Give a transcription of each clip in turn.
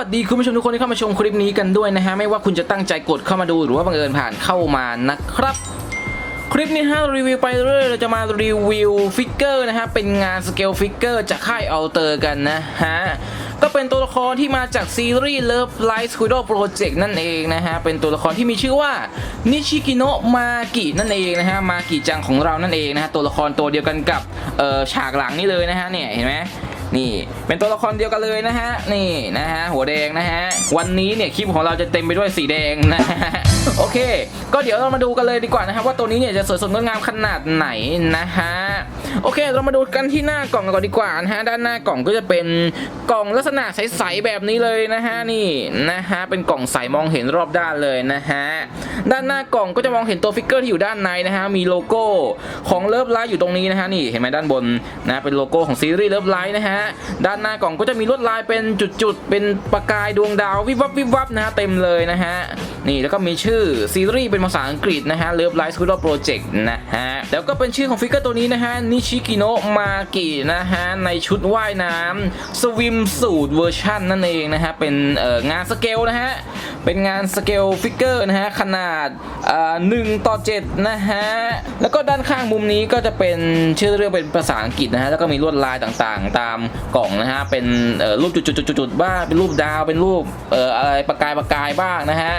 วัสดีคุณผู้ชมทุกคนที่เข้ามาชมคลิปนี้กันด้วยนะฮะไม่ว่าคุณจะตั้งใจกดเข้ามาดูหรือว่าบังเอิญผ่านเข้ามานะครับ คลิปนี้ฮะรีวิวไปเรื่อยเราจะมารีวิวฟิกเกอร์นะฮะเป็นงานสเกลฟิกเกอร์จากค่ายอัลเตอร์กันนะฮะก็เป็นตัวละครที่มาจากซีรีส์ Love Light Squirrel Project นั่นเองนะฮะ เป็นตัวละครที่มีชื่อว่านิชิกิโนะมากินั่นเองนะฮะ มากิจังของเรานั่นเองนะฮะ ตัวละครตัวเดียวกันกับฉากหลังนี่เลยนะฮะเนี่ยเห็นไหม นี่เป็นตัวละครเดียวกันเลยนะฮะนี่นะฮะหัวแดงนะฮะวันนี้เนี่ยคลิปของเราจะเต็มไปด้วยสีแดงนะฮะโอเค ก็เดี๋ยวเรามาดูกันเลยดีกว่านะครับว่าตัวนี้เนี่ยจะสวยสดงดงามขนาดไหนนะฮะโอเค เรามาดูกันที่หน้ากล่องก่อนดีกว่านะฮะด้านหน้ากล่องก็จะเป็นกล่องลักษณะใสๆแบบนี้เลยนะฮะนี่นะฮะเป็นกล่องใสมองเห็นรอบด้านเลยนะฮะด้านหน้ากล่องก็จะมองเห็นตัวฟิกเกอร์ที่อยู่ด้านในนะฮะมีโลโก้ของเลิฟไลท์อยู่ตรงนี้นะฮะนี่เห็นไหมด้านบนนะเป็นโลโก้ของซีรีส์เลิฟไลท์นะฮะด้านหน้ากล่องก็จะมีลวดลายเป็นจุดๆ เป็นประกายดวงดาววิบวับวิบวับนะฮะเต็มเลยนะฮะ นี่แล้วก็มีชื่อซีรีส์เป็นภาษาอังกฤษนะฮะ Love Light School Project นะฮะ แล้วก็เป็นชื่อของฟิกเกอร์ตัวนี้นะฮะนิชิกิโนะมากินะฮะ ในชุดว่ายน้ำสวิมสูทเวอร์ชันนั่นเองนะฮะ เป็นงานสเกลนะฮะ เป็นงานสเกลฟิกเกอร์นะฮะ ขนาดเอ่อ1ต่อ7นะฮะ แล้วก็ด้านข้างมุมนี้ก็จะเป็นชื่อเรื่องเป็นภาษาอังกฤษนะฮะ แล้วก็มีลวดลายต่างๆ ตามกล่องนะฮะเป็นรูปจุดๆๆๆบ้างเป็นรูปดาวเป็นรูปเอ่ออะไรประกายประกายบ้างนะฮะ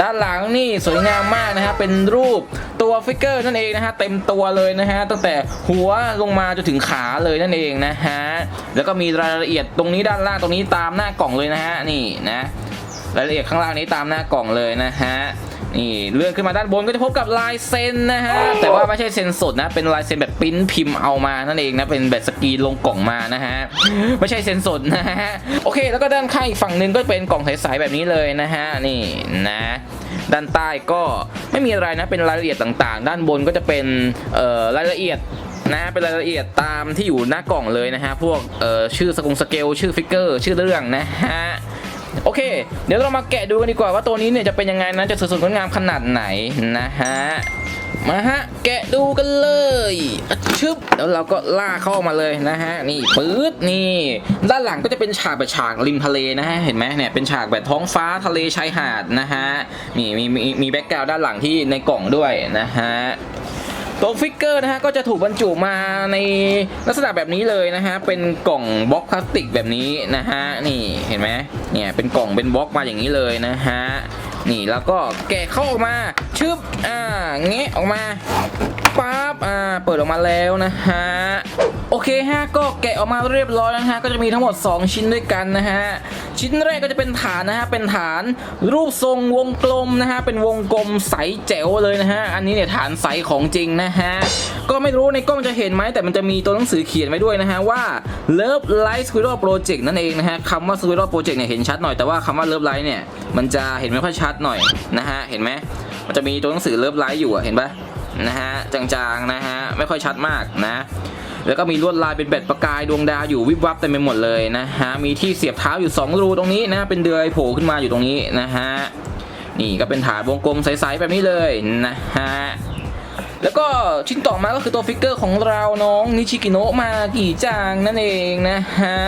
ด้านหลังนี่สวยงามมากนะฮะเป็นรูปตัวฟิกเกอร์นั่นเองนะฮะเต็มตัวเลยนะฮะตั้งแต่หัวลงมาจนถึงขาเลยนั่นเองนะฮะแล้วก็มีรายละเอียดตรงนี้ด้านล่างตรงนี้ตามหน้ากล่องเลยนะฮะนี่นะรายละเอียดข้างล่างนี้ตามหน้ากล่องเลยนะฮะ นี่เลื่อนขึ้นมาด้านบนก็จะพบกับลายเซ็นนะฮะแต่ว่าไม่ใช่เซ็นสดนะ เป็นลายเซ็นแบบปริ้นพิมพ์เอามานั่นเองนะเป็นแบบสกรีนลงกล่องมานะฮะไม่ใช่เซ็นสดนะฮะโอเค แล้วก็ด้านข้างอีกฝั่งหนึ่งก็เป็นกล่องใสๆแบบนี้เลยนะฮะนี่นะด้านใต้ก็ไม่มีอะไรนะเป็นรายละเอียดต่างๆ ด้านบนก็จะเป็นเอ่อรายละเอียดนะเป็นรายละเอียดตามที่อยู่หน้ากล่องเลยนะฮะพวกเอ่อชื่อสกงสเกลชื่อฟิกเกอร์ ชื่อเรื่องนะฮะ โอเค เดี๋ยวเรามาแกะดูกันดีกว่าว่าตัวนี้เนี่ยจะเป็นยังไงนะจะสวยสดงดงามขนาดไหนนะฮะมาฮะแกะดูกันเลยชึบแล้วเราก็ล่าเข้ามาเลยนะฮะนี่ปื๊ดนี่ ด้านหลังก็จะเป็นฉากแบบฉากริมทะเลนะฮะเห็นไหมเนี่ยเป็นฉากแบบท้องฟ้าทะเลชายหาดนะฮะนี่มีมีมีแบ็กกราวด์ด้านหลังที่ในกล่องด้วยนะฮะ ตัวฟิกเกอร์นะฮะก็จะถูกบรรจุมาในลักษณะแบบนี้เลยนะฮะเป็นกล่องบล็อกพลาสติกแบบนี้นะฮะนี่เห็นไหมเนี่ยเป็นกล่องเป็นบล็อกมาอย่างนี้เลยนะฮะนี่แล้วก็แกะเข้าออกมา ชึบอ่าเงะออกมาปั๊บอ่าเปิดออกมาแล้วนะฮะโอเคฮะก็แกะออกมาเรียบร้อยแล้วนะฮะก็จะมีทั้งหมด 2 ชิ้นด้วยกันนะฮะชิ้นแรกก็จะเป็นฐานนะฮะเป็นฐานรูปทรงวงกลมนะฮะเป็นวงกลมใสแจ๋วเลยนะฮะอันนี้เนี่ยฐานใสของจริงนะฮะก็ไม่รู้ในกล้องจะเห็นไหมแต่มันจะมีตัวหนังสือเขียนไว้ด้วยนะฮะว่า Love Light Squirrel Project นั่นเองนะฮะคำว่า Squirrel Project เนี่ยเห็นชัดหน่อยแต่ว่าคำว่า Love Light เนี่ยมันจะเห็นไม่ค่อยชัดหน่อยนะฮะเห็นไหม มันจะมีตัวหนังสือ Love Light อยู่เห็นปะนะฮะจางๆนะฮะไม่ค่อยชัดมากนะแล้วก็มีลวดลายเป็นแบตประกายดวงดาวอยู่วิบวับเต็มไปหมดเลยนะฮะมีที่เสียบเท้าอยู่ 2 รูตรงนี้นะเป็นเดือยโผล่ขึ้นมาอยู่ตรงนี้นะฮะนี่ก็เป็นฐานวงกลมใสๆแบบนี้เลยนะฮะแล้วก็ชิ้นต่อมาก็คือตัวฟิกเกอร์ของเราน้องนิชิกิโนะมากี่จางนั่นเองนะฮะ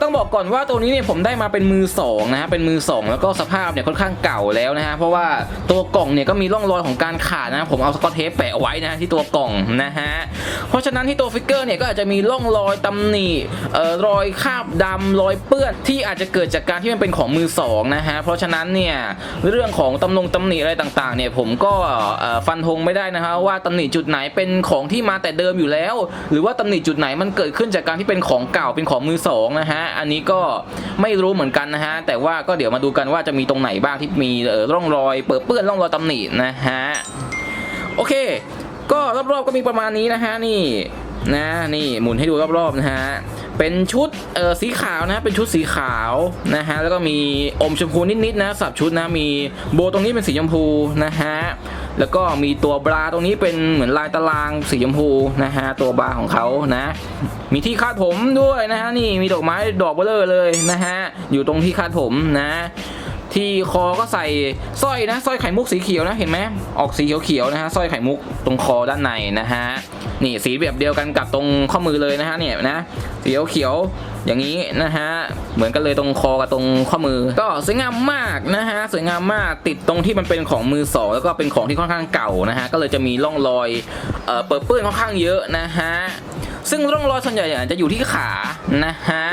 ต้องบอกก่อนว่าตัวนี้เนี่ยผมได้มาเป็นมือสองนะฮะเป็นมือสองแล้วก็สภาพเนี่ยค่อนข้างเก่าแล้วนะฮะเพราะว่าตัวกล่องเนี่ยก็มีร่องรอยของการขาดนะผมเอาสกอตเทปแปะไว้นะที่ตัวกล่องนะฮะเพราะฉะนั้นที่ตัวฟิกเกอร์เนี่ยก็อาจจะมีร่องรอยตำหนิเอ่อรอยคราบดำรอยเปื้อนที่อาจจะเกิดจากการที่มันเป็นของมือสองนะฮะเพราะฉะนั้นเนี่ยเรื่องของตำนงตำหนิอะไรต่างๆเนี่ยผมก็ฟันธงไม่ได้นะฮะว่าตำหนิจุดไหนเป็นของที่มาแต่เดิมอยู่แล้ว หรือว่าตำหนิจุดไหนมันเกิดขึ้นจากการที่เป็นของเก่าเป็นของมือสองนะฮะอันนี้ก็ไม่รู้เหมือนกันนะฮะแต่ว่าก็เดี๋ยวมาดูกันว่าจะมีตรงไหนบ้างที่มีร่องรอยเปิดเปื้อนร่องรอยตำหนินะฮะโอเค ก็รอบๆก็มีประมาณนี้นะฮะนี่นะนี่หมุนให้ดูรอบๆนะฮะเป็นชุดเออสีขาวนะเป็นชุดสีขาวนะฮะแล้วก็มีอมชมพูนิดๆนะสับชุดนะมีโบตรงนี้เป็นสีชมพูนะฮะ แล้วก็มีตัวบราตรงนี้เป็นเหมือนลายตารางสีชมพูนะฮะตัวบราของเขานะ มีที่คาดผมด้วยนะฮะนี่มีดอกไม้ดอกเบลเลอร์เลยนะฮะอยู่ตรงที่คาดผมนะที่คอก็ใส่สร้อยนะสร้อยไข่มุกสีเขียวนะเห็นไหมออกสีเขียวๆนะฮะสร้อยไข่มุกตรงคอด้านในนะฮะนี่สีแบบเดียวกันกับตรงข้อมือเลยนะฮะเนี่ยนะสีเขียวอย่างนี้นะฮะเหมือนกันเลยตรงคอกับตรงข้อมือ ก็สวยงามมากนะฮะสวยงามมากติดตรงที่มันเป็นของมือสองแล้วก็เป็นของที่ค่อนข้างเก่านะฮะก็เลยจะมีร่องรอยเอ่อเปิดเปื้อนค่อนข้างเยอะนะฮะซึ่งร่องรอยส่วนใหญ่จะอยู่ที่ขานะฮะ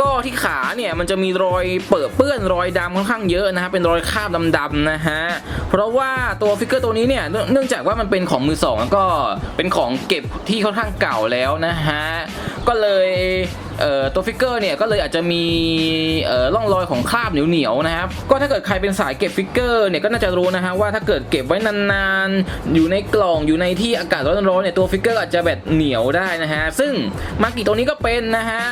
ก็ที่ขาเนี่ยมันจะมีรอยเปิดเปื้อนรอยดำค่อนข้างเยอะนะฮะเป็นรอยคราบดำๆนะฮะเพราะว่าตัวฟิกเกอร์ตัวนี้เนี่ยเนื่องจากว่ามันเป็นของมือสองแล้วก็เป็นของเก็บที่ค่อนข้างเก่าแล้วนะฮะก็เลย ตัวฟิกเกอร์เนี่ยก็เลยอาจจะมีล่อร่องรอยของคราบเหนียวๆนะครับก็ถ้าเกิดใครเป็นสายเก็บฟิกเกอร์เนี่ยก็น่าจะรู้นะฮะว่าถ้าเกิดเก็บไว้นานๆ อยู่ในกล่องอยู่ในที่อากาศร้อนๆเนี่ยตัวฟิกเกอร์อาจจะแบบเหนียวได้นะฮะซึ่งมากิตัวนี้ก็เป็นนะฮะ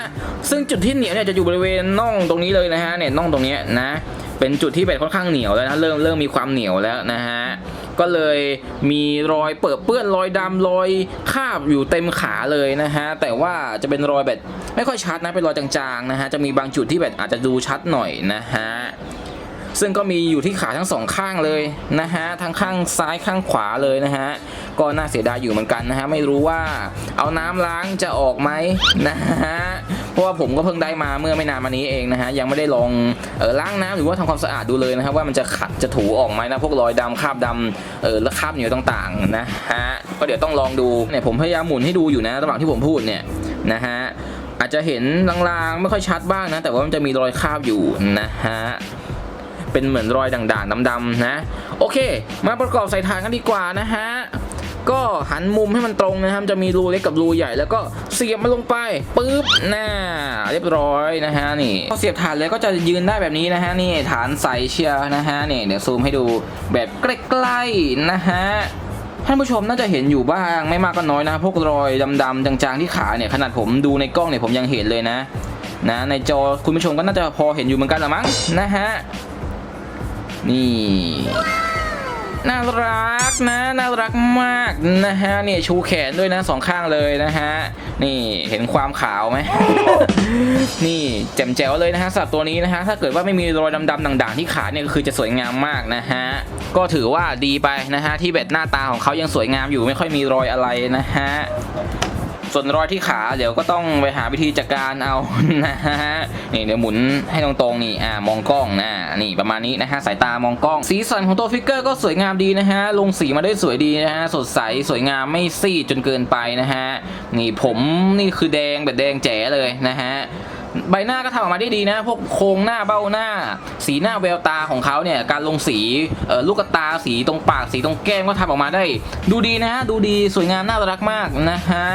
ซึ่งจุดที่เหนียวเนี่ยจะอยู่บริเวณน่องตรงนี้เลยนะฮะเนี่ยน่องตรงเนี้ยนะเป็นจุดที่แบบค่อนข้างเหนียวแล้วนะเริ่มเริ่มมีความเหนียวแล้วนะฮะ ก็เลยมีรอยเปิดเปื้อนรอยดำรอยคาบอยู่เต็มขาเลยนะฮะแต่ว่าจะเป็นรอยแบบไม่ค่อยชัดนะเป็นรอยจางๆนะฮะจะมีบางจุดที่แบบอาจจะดูชัดหน่อยนะฮะซึ่งก็มีอยู่ที่ขาทั้งสองข้างเลยนะฮะทั้งข้างซ้ายข้างขวาเลยนะฮะก็น่าเสียดายอยู่เหมือนกันนะฮะไม่รู้ว่าเอาน้ำล้างจะออกไหมนะฮะ เพราะว่าผมก็เพิ่งได้มาเมื่อไม่นานมานี้เองนะฮะยังไม่ได้ลองเออล้างน้ำหรือว่าทำความสะอาดดูเลยนะครับว่ามันจะขัดจะถูออกไหมนะพวกรอยดำคราบดำเออและคราบเหนียวต่างๆนะฮะก็เดี๋ยวต้องลองดูเนี่ยผมพยายามหมุนให้ดูอยู่นะระหว่างที่ผมพูดเนี่ยนะฮะอาจจะเห็นลางๆไม่ค่อยชัดบ้างนะแต่ว่ามันจะมีรอยคราบอยู่นะฮะเป็นเหมือนรอยด่างๆดำๆนะ โอเค มาประกอบใส่ฐานกันดีกว่านะฮะ ก็หันมุมให้มันตรงนะครับจะมีรูเล็กกับรูใหญ่แล้วก็เสียบมันลงไปปึ๊บน่าเรียบร้อยนะฮะนี่พอเสียบฐานเลยก็จะยืนได้แบบนี้นะฮะนี่ฐานใสเชียร์นะฮะนี่เดี๋ยวซูมให้ดูแบบใกล้ๆนะฮะท่านผู้ชมน่าจะเห็นอยู่บ้างไม่มากก็น้อยนะ พวกรอยดำๆจางๆที่ขาเนี่ยขนาดผมดูในกล้องเนี่ยผมยังเห็นเลยนะนะในจอคุณผู้ชมก็น่าจะพอเห็นอยู่เหมือนกันละมั้งนะฮะนี่ น่ารักนะ น่ารักมากนะฮะเนี่ยชูแขนด้วยนะสองข้างเลยนะฮะนี่เห็นความขาวไหมนี่แจ่มแจ๋วเลยนะฮะสัตว์ตัวนี้นะฮะถ้าเกิดว่าไม่มีรอยดำๆด่างๆที่ขาเนี่ยก็คือจะสวยงามมากนะฮะก็ถือว่าดีไปนะฮะที่แบบหน้าตาของเขายังสวยงามอยู่ไม่ค่อยมีรอยอะไรนะฮะ ส่วนรอยที่ขาเดี๋ยวก็ต้องไปหาวิธีจัดการเอานะฮะนี่เดี๋ยวหมุนให้ตรงๆนี่อ่ามองกล้องนะนี่ประมาณนี้นะฮะสายตามองกล้อง สีสันของตัวฟิกเกอร์ก็สวยงามดีนะฮะลงสีมาได้สวยดีนะฮะสดใสสวยงามไม่ซีดจนเกินไปนะฮะนี่ผมนี่คือแดงแบบแดงแจ๋เลยนะฮะ ใบหน้าก็ทำออกมาได้ดีนะ พวกโครงหน้าเบ้าหน้า สีหน้าแววตาของเขาเนี่ยการลงสีลูกตาสีตรงปากสีตรงแก้มก็ทำออกมาได้ ดูดีนะฮะดูดีสวยงามน่ารักมากนะฮะ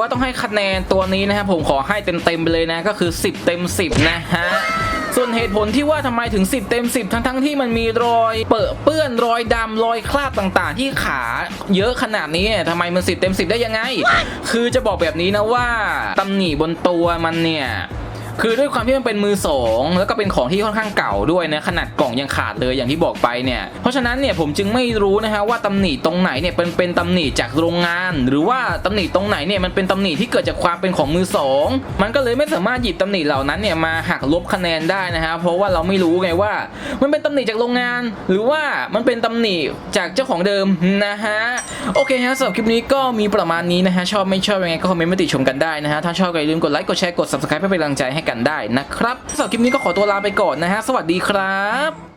ว่าต้องให้คะแนนตัวนี้นะครับผมขอให้เต็มๆไปเลยนะก็คือ 10 เต็ม 10 นะฮะส่วนเหตุผลที่ว่าทำไมถึง 10 เต็ม 10 ทั้งๆที่มันมีรอยเปื้อเปื้อนรอยดำรอยคราบต่างๆ ที่ขาเยอะขนาดนี้เนี่ยทำไมมัน 10 เต็ม 10 ได้ยังไง คือจะบอกแบบนี้นะว่าตำหนิบนตัวมันเนี่ย คือด้วยความที่มันเป็นมือสองแล้วก็เป็นของที่ค่อนข้างเก่าด้วยนะขนาดกล่องยังขาดเลยอย่างที่บอกไปเนี่ยเพราะฉะนั้นเนี่ยผมจึงไม่รู้นะฮะว่าตำหนิตรงไหนเนี่ยเป็นเป็นตำหนิจากโรงงาน หรือว่าตำหนิตรงไหนเนี่ยมันเป็นตำหนิที่เกิดจากความเป็นของมือสองมันก็เลยไม่สามารถหยิบตำหนิเหล่านั้นเนี่ยมาหักลบคะแนนได้นะฮะเพราะว่าเราไม่รู้ไงว่า มันเป็นตำหนิจากโรงงาน หรือว่ามันเป็นตำหนิจากเจ้าของเดิมนะฮะโอเคฮะสำหรับคลิปนี้ก็มีประมาณนี้นะฮะชอบไม่ชอบยังไงก็คอมเมนต์มาติชมกันได้นะฮะถ้าชอบก็อย่าลืมกดไลค์กดแชร์กด subscribe เพื่อเป็นกำลังใจให้กันได้นะครับสำหรับคลิปนี้ก็ขอตัวลาไปก่อนนะฮะ สวัสดีครับ